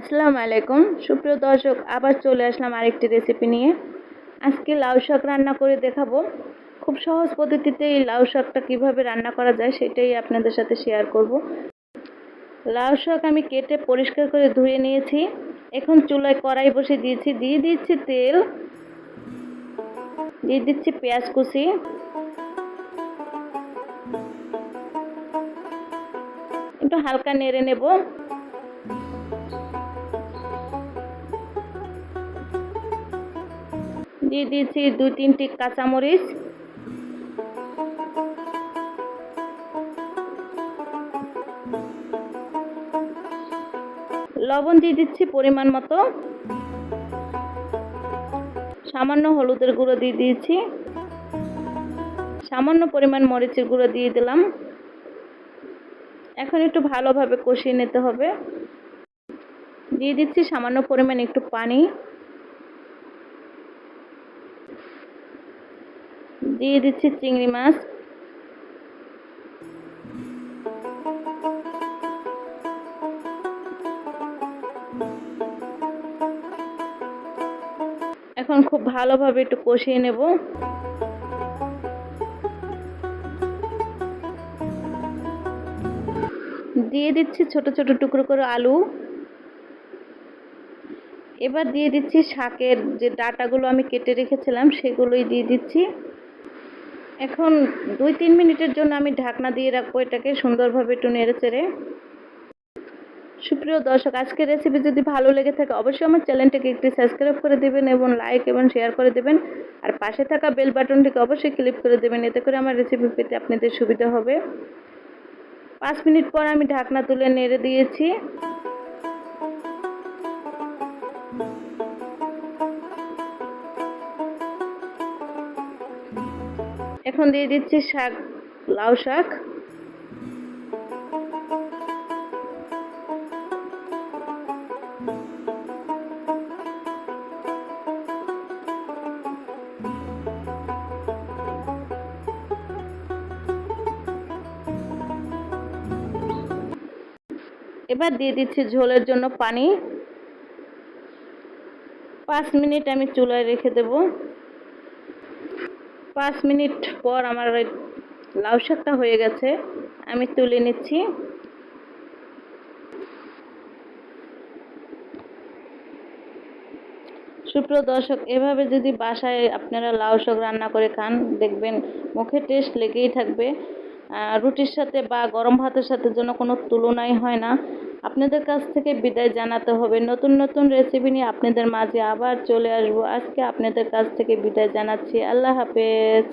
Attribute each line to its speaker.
Speaker 1: আসসালামু আলাইকুম। সুপ্রিয় দর্শক, আবার চলে আসলাম আরেকটি রেসিপি নিয়ে। আজকে লাউ শাক রান্না করে দেখাবো। খুব সহজ পদ্ধতিতে এই লাউ শাকটা কীভাবে রান্না করা যায় সেটাই আপনাদের সাথে শেয়ার করব। লাউ শাক আমি কেটে পরিষ্কার করে ধুয়ে নিয়েছি। এখন চুলায় কড়াই বসে দিয়েছি। দিয়ে দিচ্ছি তেল। দিয়ে দিচ্ছি পেঁয়াজ কুচি। একটু হালকা নেড়ে নেব। দিয়ে দিয়েছি দুই তিনটি কাঁচামরিচ। লবণ দিয়ে দিচ্ছি পরিমাণ মতো। সামান্য হলুদের গুঁড়ো দিয়ে দিয়েছি। সামান্য পরিমাণ মরিচের গুঁড়ো দিয়ে দিলাম। এখন একটু ভালোভাবে কষিয়ে নিতে হবে। দিয়ে দিচ্ছি সামান্য পরিমাণ একটু পানি। দিয়ে দিচ্ছি চিংড়ি মাছ। এখন খুব ভালোভাবে একটু কষিয়ে নেব। দিয়ে দিচ্ছি ছোট ছোট টুকরো করে আলু। এবার দিয়ে দিচ্ছি শাকের যে ডাটাগুলো আমি কেটে রেখেছিলাম, সেগুলোই দিয়ে দিচ্ছি। এখন দুই তিন মিনিটের জন্য আমি ঢাকনা দিয়ে রাখব এটাকে সুন্দরভাবে একটু নেড়ে চেড়ে। সুপ্রিয় দর্শক, আজকের রেসিপি যদি ভালো লেগে থাকে, অবশ্যই আমার চ্যানেলটাকে একটি সাবস্ক্রাইব করে দেবেন এবং লাইক এবং শেয়ার করে দেবেন। আর পাশে থাকা বেল বাটনটিকে অবশ্যই ক্লিক করে দেবেন, এতে করে আমার রেসিপি পেতে আপনাদের সুবিধা হবে। পাঁচ মিনিট পর আমি ঢাকনা তুলে নেড়ে দিয়েছি। এখন দিয়ে দিচ্ছি শাক, লাউ শাক। এবার দিয়ে দিচ্ছি ঝোলের জন্য পানি। পাঁচ মিনিট আমি চুলায় রেখে দেব। পাঁচ মিনিট পর আমার লাউ শাকটা হয়ে গেছে, আমি তুলে নিচ্ছি। সুপ্রিয় দর্শক, এভাবে যদি বাসায় আপনারা লাউ শাক রান্না করে খান, দেখবেন মুখে টেস্ট লেগেই থাকবে। রুটির সাথে বা গরম ভাতের সাথে যেন কোনো তুলনাই হয় না। আপনাদের কাছ থেকে বিদায় জানাতে হবে। নতুন নতুন রেসিপি নিয়ে আপনাদের মাঝে আবার চলে আসব। আজকে আপনাদের কাছ থেকে বিদায় জানাচ্ছি। আল্লাহ হাফেজ।